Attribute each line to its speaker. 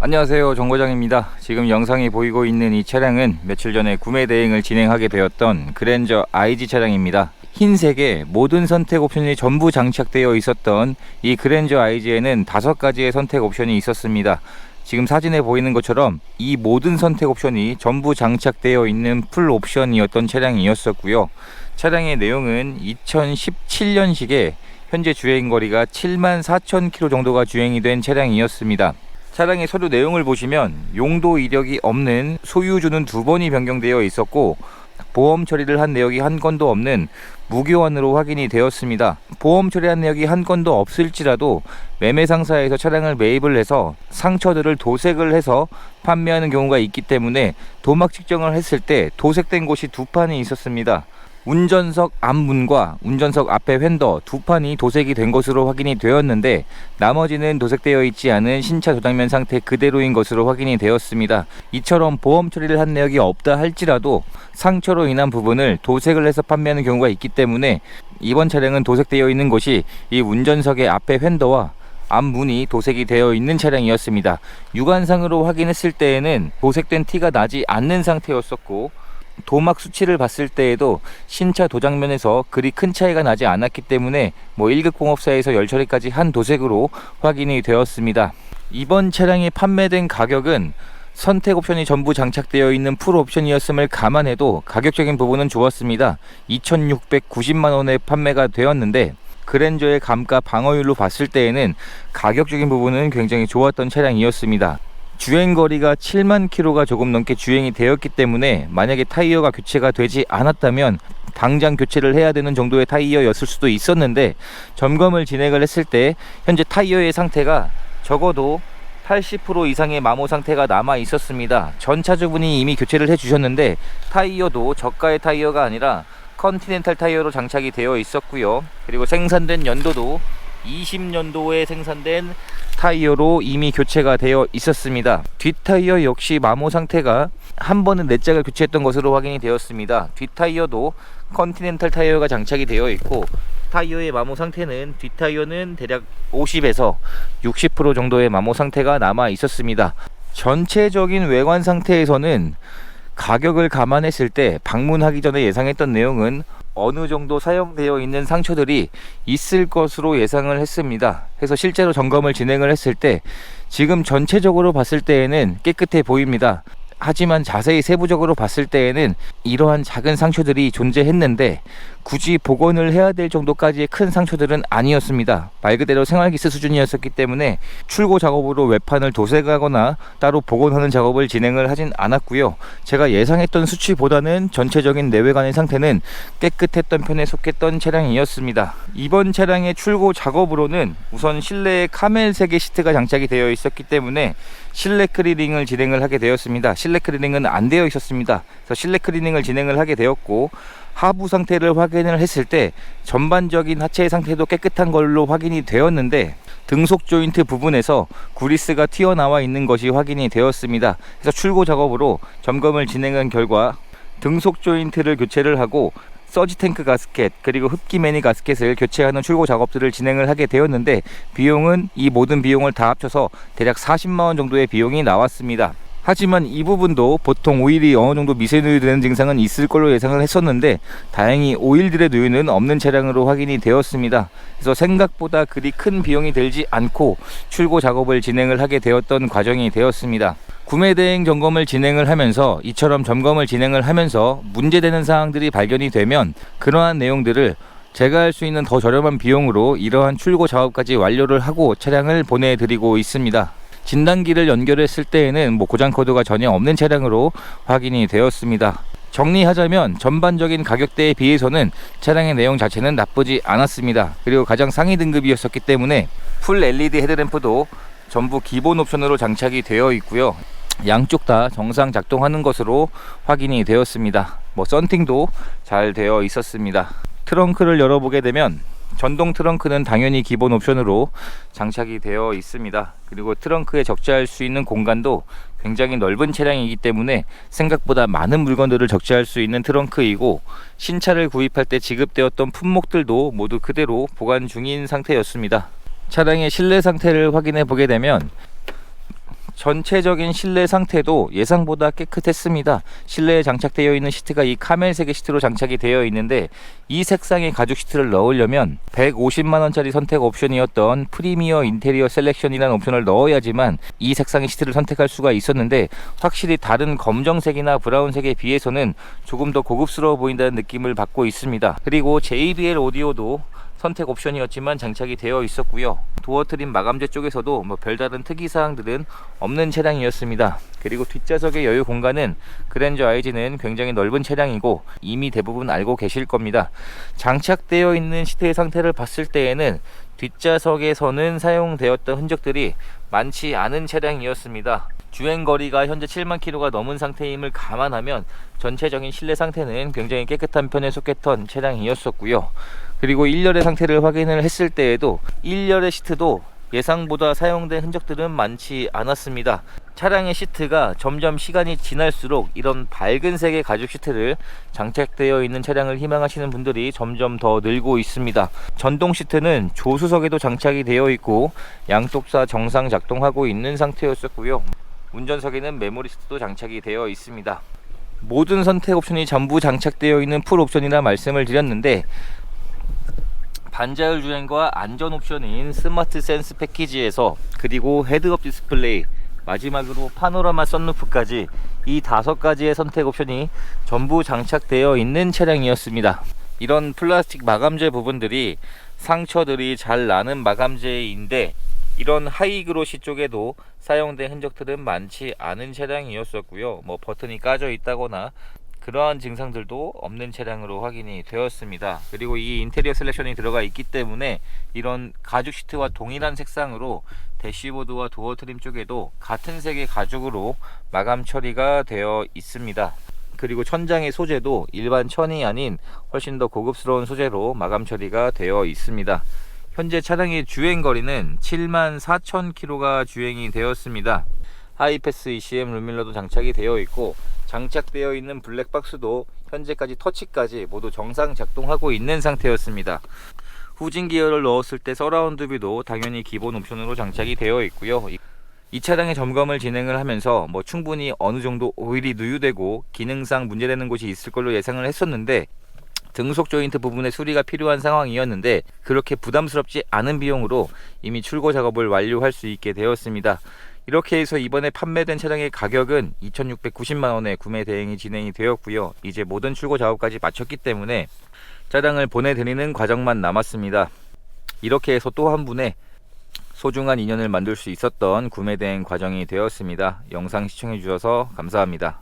Speaker 1: 안녕하세요. 정과장입니다. 지금 영상이 보이고 있는 이 차량은 며칠 전에 구매 대행을 진행하게 되었던 그랜저 IG 차량입니다. 흰색에 모든 선택 옵션이 전부 장착되어 있었던 이 그랜저 IG에는 다섯 가지의 선택 옵션이 있었습니다. 지금 사진에 보이는 것처럼 이 모든 선택 옵션이 전부 장착되어 있는 풀 옵션이었던 차량이었었고요. 차량의 내용은 2017년식에 현재 주행 거리가 7만 4천 킬로 정도가 주행이 된 차량이었습니다. 차량의 서류 내용을 보시면 용도 이력이 없는 소유주는 두 번이 변경되어 있었고 보험 처리를 한 내역이 한 건도 없는 무교환으로 확인이 되었습니다. 보험 처리한 내역이 한 건도 없을지라도 매매 상사에서 차량을 매입을 해서 상처들을 도색을 해서 판매하는 경우가 있기 때문에 도막 측정을 했을 때 도색된 곳이 두 판이 있었습니다. 운전석 앞문과 운전석 앞에 휀더 두 판이 도색이 된 것으로 확인이 되었는데 나머지는 도색되어 있지 않은 신차 도장면 상태 그대로인 것으로 확인이 되었습니다. 이처럼 보험 처리를 한 내역이 없다 할지라도 상처로 인한 부분을 도색을 해서 판매하는 경우가 있기 때문에 이번 차량은 도색되어 있는 곳이 이 운전석의 앞에 휀더와 앞문이 도색이 되어 있는 차량이었습니다. 육안상으로 확인했을 때에는 도색된 티가 나지 않는 상태였었고 도막 수치를 봤을 때에도 신차 도장면에서 그리 큰 차이가 나지 않았기 때문에 뭐 1급 공업사에서 열 처리까지 한 도색으로 확인이 되었습니다. 이번 차량이 판매된 가격은 선택 옵션이 전부 장착되어 있는 풀 옵션이었음을 감안해도 가격적인 부분은 좋았습니다. 2,690만 원에 판매가 되었는데 그랜저의 감가 방어율로 봤을 때에는 가격적인 부분은 굉장히 좋았던 차량이었습니다. 주행 거리가 7만 킬로가 조금 넘게 주행이 되었기 때문에 만약에 타이어가 교체가 되지 않았다면 당장 교체를 해야 되는 정도의 타이어였을 수도 있었는데 점검을 진행을 했을 때 현재 타이어의 상태가 적어도 80% 이상의 마모 상태가 남아 있었습니다. 전 차주분이 이미 교체를 해 주셨는데 타이어도 저가의 타이어가 아니라 컨티넨탈 타이어로 장착이 되어 있었고요. 그리고 생산된 연도도 20년도에 생산된 타이어로 이미 교체가 되어 있었습니다. 뒷 타이어 역시 마모 상태가 한 번은 네 짝을 교체했던 것으로 확인이 되었습니다. 뒷 타이어도 컨티넨탈 타이어가 장착이 되어 있고 타이어의 마모 상태는 뒷 타이어는 대략 50에서 60% 정도의 마모 상태가 남아 있었습니다. 전체적인 외관 상태에서는 가격을 감안했을 때 방문하기 전에 예상했던 내용은 어느 정도 사용되어 있는 상처들이 있을 것으로 예상을 했습니다. 그래서 실제로 점검을 진행을 했을 때 지금 전체적으로 봤을 때에는 깨끗해 보입니다. 하지만 자세히 세부적으로 봤을 때에는 이러한 작은 상처들이 존재했는데 굳이 복원을 해야 될 정도까지의 큰 상처들은 아니었습니다. 말 그대로 생활기스 수준이었었기 때문에 출고 작업으로 외판을 도색하거나 따로 복원하는 작업을 진행을 하진 않았고요. 제가 예상했던 수치보다는 전체적인 내외관의 상태는 깨끗했던 편에 속했던 차량이었습니다. 이번 차량의 출고 작업으로는 우선 실내에 카멜 색의 시트가 장착이 되어 있었기 때문에 실내 클리닝을 진행을 하게 되었습니다. 실내 클리닝은 안 되어 있었습니다. 그래서 실내 클리닝을 진행을 하게 되었고 하부 상태를 확인을 했을 때 전반적인 하체 상태도 깨끗한 걸로 확인이 되었는데 등속 조인트 부분에서 구리스가 튀어나와 있는 것이 확인이 되었습니다. 그래서 출고 작업으로 점검을 진행한 결과 등속 조인트를 교체를 하고 서지 탱크 가스켓 그리고 흡기 매니 가스켓을 교체하는 출고 작업들을 진행을 하게 되었는데 비용은 이 모든 비용을 다 합쳐서 대략 40만 원 정도의 비용이 나왔습니다. 하지만 이 부분도 보통 오일이 어느 정도 미세 누유 되는 증상은 있을 걸로 예상을 했었는데 다행히 오일들의 누유는 없는 차량으로 확인이 되었습니다. 그래서 생각보다 그리 큰 비용이 들지 않고 출고 작업을 진행을 하게 되었던 과정이 되었습니다. 구매 대행 점검을 진행을 하면서 이처럼 점검을 진행을 하면서 문제되는 사항들이 발견이 되면 그러한 내용들을 제가 할 수 있는 더 저렴한 비용으로 이러한 출고 작업까지 완료를 하고 차량을 보내드리고 있습니다. 진단기를 연결했을 때에는 뭐 고장 코드가 전혀 없는 차량으로 확인이 되었습니다. 정리하자면 전반적인 가격대에 비해서는 차량의 내용 자체는 나쁘지 않았습니다. 그리고 가장 상위 등급이었었기 때문에 풀 LED 헤드램프도 전부 기본 옵션으로 장착이 되어 있고요. 양쪽 다 정상 작동하는 것으로 확인이 되었습니다. 뭐 썬팅도 잘 되어 있었습니다. 트렁크를 열어보게 되면 전동 트렁크는 당연히 기본 옵션으로 장착이 되어 있습니다. 그리고 트렁크에 적재할 수 있는 공간도 굉장히 넓은 차량이기 때문에 생각보다 많은 물건들을 적재할 수 있는 트렁크이고 신차를 구입할 때 지급되었던 품목들도 모두 그대로 보관 중인 상태였습니다. 차량의 실내 상태를 확인해 보게 되면 전체적인 실내 상태도 예상보다 깨끗했습니다. 실내에 장착되어 있는 시트가 이 카멜색의 시트로 장착이 되어 있는데 이 색상의 가죽 시트를 넣으려면 150만 원짜리 선택 옵션이었던 프리미어 인테리어 셀렉션이라는 옵션을 넣어야지만 이 색상의 시트를 선택할 수가 있었는데 확실히 다른 검정색이나 브라운색에 비해서는 조금 더 고급스러워 보인다는 느낌을 받고 있습니다. 그리고 JBL 오디오도 선택 옵션이었지만 장착이 되어 있었고요. 도어 트림 마감재 쪽에서도 뭐 별다른 특이 사항들은 없는 차량이었습니다. 그리고 뒷좌석의 여유 공간은 그랜저 IG는 굉장히 넓은 차량이고 이미 대부분 알고 계실 겁니다. 장착되어 있는 시트의 상태를 봤을 때에는 뒷좌석에서는 사용되었던 흔적들이 많지 않은 차량이었습니다. 주행 거리가 현재 7만 킬로가 넘은 상태임을 감안하면 전체적인 실내 상태는 굉장히 깨끗한 편에 속했던 차량이었었고요. 그리고 1열의 상태를 확인을 했을 때에도 1열의 시트도 예상보다 사용된 흔적들은 많지 않았습니다. 차량의 시트가 점점 시간이 지날수록 이런 밝은 색의 가죽 시트를 장착되어 있는 차량을 희망하시는 분들이 점점 더 늘고 있습니다. 전동 시트는 조수석에도 장착이 되어 있고 양쪽사 정상 작동하고 있는 상태였었고요. 운전석에는 메모리 시트도 장착이 되어 있습니다. 모든 선택 옵션이 전부 장착되어 있는 풀 옵션이라 말씀을 드렸는데 반자율 주행과 안전 옵션인 스마트 센스 패키지에서 그리고 헤드업 디스플레이 마지막으로 파노라마 썬루프까지 이 다섯 가지의 선택 옵션이 전부 장착되어 있는 차량이었습니다. 이런 플라스틱 마감재 부분들이 상처들이 잘 나는 마감재인데 이런 하이그로시 쪽에도 사용된 흔적들은 많지 않은 차량이었었고요. 뭐 버튼이 까져 있다거나 그러한 증상들도 없는 차량으로 확인이 되었습니다. 그리고 이 인테리어 셀렉션이 들어가 있기 때문에 이런 가죽 시트와 동일한 색상으로 대시보드와 도어 트림 쪽에도 같은 색의 가죽으로 마감 처리가 되어 있습니다. 그리고 천장의 소재도 일반 천이 아닌 훨씬 더 고급스러운 소재로 마감 처리가 되어 있습니다. 현재 차량의 주행 거리는 7만 4천 킬로가 주행이 되었습니다. 하이패스 ECM 루밀러도 장착이 되어 있고 장착되어 있는 블랙박스도 현재까지 터치까지 모두 정상 작동하고 있는 상태였습니다. 후진 기어를 넣었을 때 서라운드 뷰도 당연히 기본 옵션으로 장착이 되어 있고요. 이- 이 차량의 점검을 진행을 하면서 뭐 충분히 어느 정도 오일이 누유되고 기능상 문제되는 곳이 있을 걸로 예상을 했었는데 등속 조인트 부분에 수리가 필요한 상황이었는데 그렇게 부담스럽지 않은 비용으로 이미 출고 작업을 완료할 수 있게 되었습니다. 이렇게 해서 이번에 판매된 차량의 가격은 2,690만 원에 구매 대행이 진행이 되었고요. 이제 모든 출고 작업까지 마쳤기 때문에 차량을 보내드리는 과정만 남았습니다. 이렇게 해서 또 한 분의 소중한 인연을 만들 수 있었던 구매 대행 과정이 되었습니다. 영상 시청해 주셔서 감사합니다.